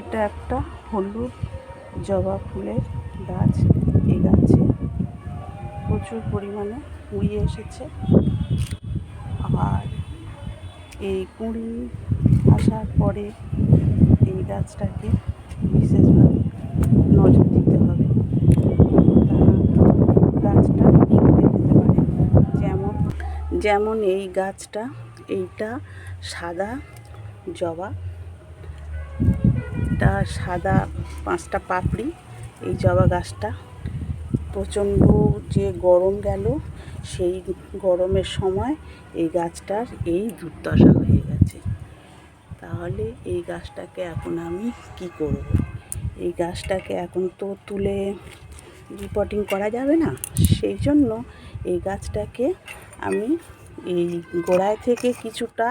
এটা একটা হলুদ জবা ফুলের গাছ। এই গাছে প্রচুর পরিমাণে কুঁড়ি এসেছে। আর এই কুঁড়ি আসার পরে এই গাছটাকে বিশেষভাবে নজর দিতে হবে। গাছটা শুকিয়ে যেতে পারে। যেমন যেমন এই গাছটা, এইটা সাদা জবা। এটা সাদা পাঁচটা পাপড়ি, এই জবা গাছটা। প্রচণ্ড যে গরম গেল, সেই গরমের সময় এই গাছটার এই দুর্দশা হয়ে গেছে। তাহলে এই গাছটাকে এখন আমি কি করব? এই গাছটাকে এখন তো তুলে রিপোর্টিং করা যাবে না। সেই জন্য এই গাছটাকে আমি এই গোড়ায় থেকে কিছুটা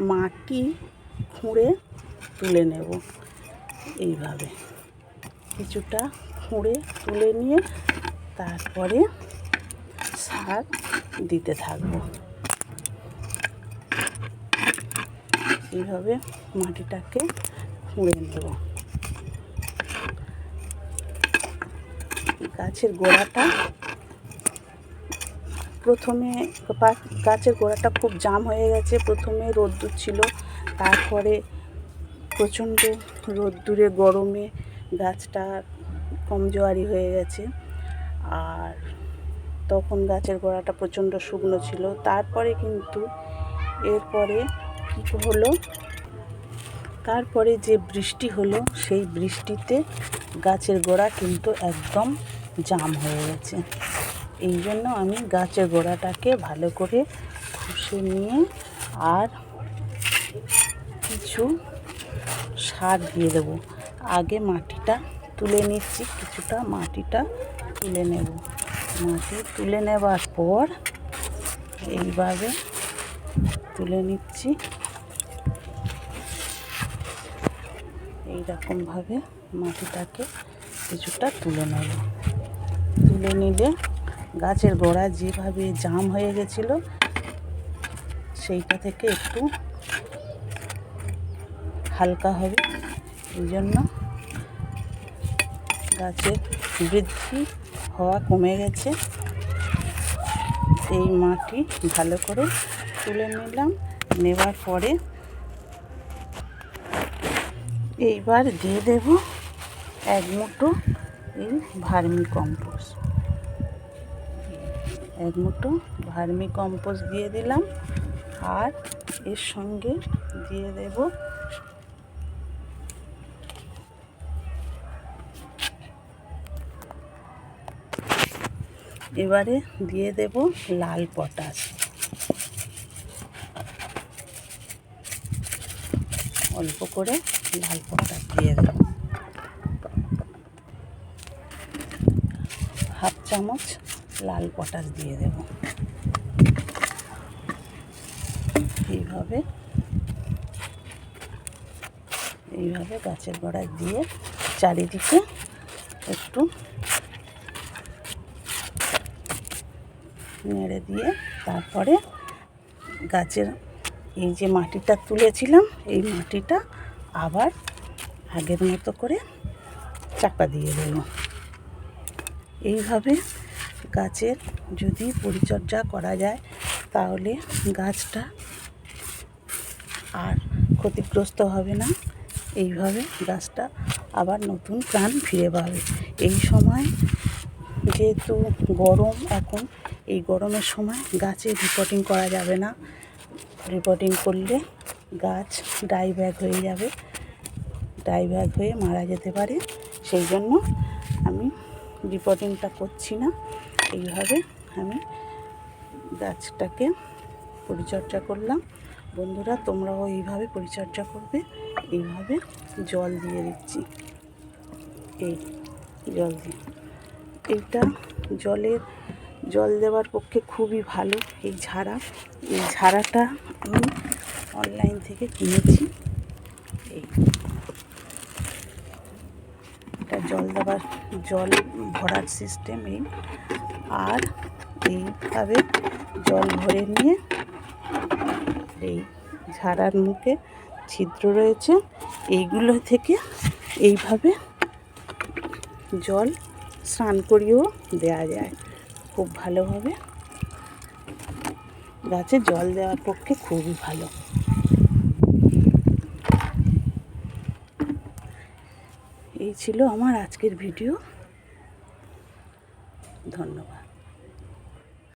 মাটি খুঁড়ে তুলে নেব। এইভাবে। কিছুটা খুঁড়ে তুলে নিয়ে তারপরে সার দিতে থাকব। এইভাবে মাটিটাকে খুঁড়ে নেব। গাছের গোড়াটা প্রথমে গাছের গোড়াটা খুব জাম হয়ে গেছে। প্রথমে রোদ্দুর ছিল, তারপরে প্রচণ্ড রোদ্দুরে, গরমে গাছটা কমজোয়ারি হয়ে গেছে। আর তখন গাছের গোড়াটা প্রচণ্ড শুকনো ছিল। তারপরে কিন্তু এরপরে কী হলো? তারপরে যে বৃষ্টি হলো, সেই বৃষ্টিতে গাছের গোড়া কিন্তু একদম জাম হয়ে গেছে। এই জন্য আমি গাছের গোড়াটাকে ভালো করে ঘষে নিয়ে আর কিছু সার দিয়ে দেবো। আগে মাটিটা তুলে নিচ্ছি, কিছুটা মাটিটা তুলে নেব। মাটি তুলে নেবার পর এইভাবে তুলে নিচ্ছি। এইরকমভাবে মাটিটাকে কিছুটা তুলে নেব। তুলে নিলে গাছের গোড়া যেভাবে জাম হয়ে গেছিল, সেইটা থেকে একটু হালকা হবে। এই জন্য গাছের বৃদ্ধি হওয়া কমে গেছে। এই মাটি ভালো করে তুলে নিলাম। নেবার পরে এইবার দিয়ে দেব এক মুঠো এই ভার্মি কম্পোস্ট। এক মুঠো ভার্মি কম্পোস্ট দিয়ে দিলাম। আর এর সঙ্গে দিয়ে দেব এবারে দিয়ে দেব লাল পটাশ। অল্প করে লাল পটাশ দিয়ে দেব। হাফ চামচ লাল পটাশ দিয়ে দেব। এইভাবে এইভাবে গাছের গোড়ায় দিয়ে চারিদিকে একটু নেড়ে দিয়ে তারপরে গাছের এই যে মাটিটা তুলেছিলাম, এই মাটিটা আবার আগের মতো করে চাপা দিয়ে দেব এইভাবে গাছের যদি পরিচর্যা করা যায়, তাহলে গাছটা আর ক্ষতিগ্রস্ত হবে না। এইভাবে গাছটা আবার নতুন প্রাণ ফিরে পাবে। এই সময় যেহেতু গরম এখন এই গরমের সময় গাছে রিপোর্টিং করা যাবে না। রিপোর্টিং করলে গাছ ডাই ব্যাগ হয়ে যাবে। ডাই ব্যাগ হয়ে মারা যেতে পারে। সেই জন্য আমি রিপোর্টিংটা করছি না। এইভাবে আমি গাছটাকে পরিচর্যা করলাম। বন্ধুরা, তোমরাও এইভাবে পরিচর্যা করবে। এইভাবে জল দিয়ে দিচ্ছি। এই জল দিয়ে। এইটা জলের জল দেওয়ার পক্ষে খুবই ভালো। এই ঝাড়া, এই ঝাড়াটা আমি অনলাইন থেকে কিনেছি। এই এটা জল দেওয়ার, জল ভরার সিস্টেম এই। আর এইভাবে জল ভরে নিয়ে এই ঝাড়ার মুখে ছিদ্র রয়েছে। এইগুলো থেকে এইভাবে জল স্নান করিয়েও দেওয়া যায়। খুব ভালোভাবে। গাছে জল দেওয়ার পক্ষে খুবই ভালো। এই ছিল আমার আজকের ভিডিও। ধন্যবাদ।